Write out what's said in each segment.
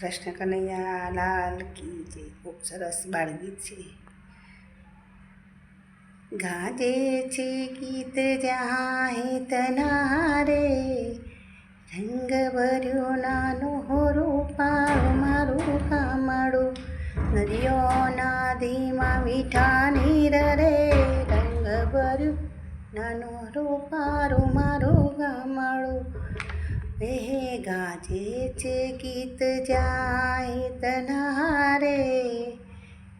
કૃષ્ણ કનૈયા, લાલ કી જે ખૂબ સરસ બાળગીત છે. ગાજે છે ગીત જાહિત નારે રંગ ભર્યો નાનો રૂપાળું મારું કામડું. નદીઓના ધીમા મીઠા નીર રે, રંગ ભર્યું નાનો રૂપાળું મારું ગામડું હે ગાજે છે ગીત જાય તનારે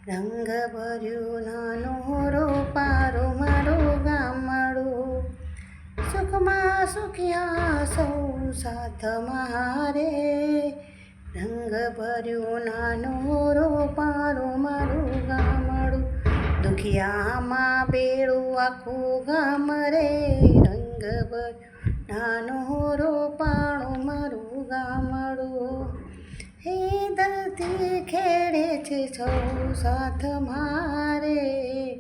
રંગ ભર્યું નાનો રૂપારો મારો ગામડું. સુખમાં સુખિયા સૌ સાથ મારે રંગ ભર્યું નાનો રૂપારો મારું ગામડું. દુખિયામાં બેડું આખું ગામ રે, રંગ ભર્યું નાનો રો મારું છે સૌ સાથ મારે.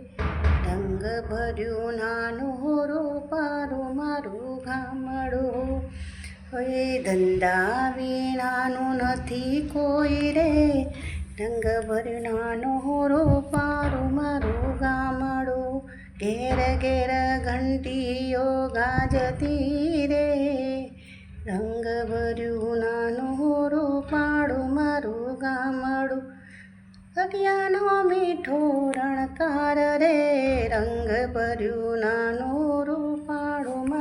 ઢંગ ભર્યું નાનું રોપારું મારું ગામડું. હવે ધંધા વિનાનું નથી કોઈ રે. ઢંગ ભર્યું નાનું રોપારું મારું ગામડું. ઘેર ઘેર ઘંટીઓ ગાજતી રે. રંગ ભર્યું નાનું ગામડું અગિયાનો મીઠો રણકાર રે રંગ ભર્યું નાનું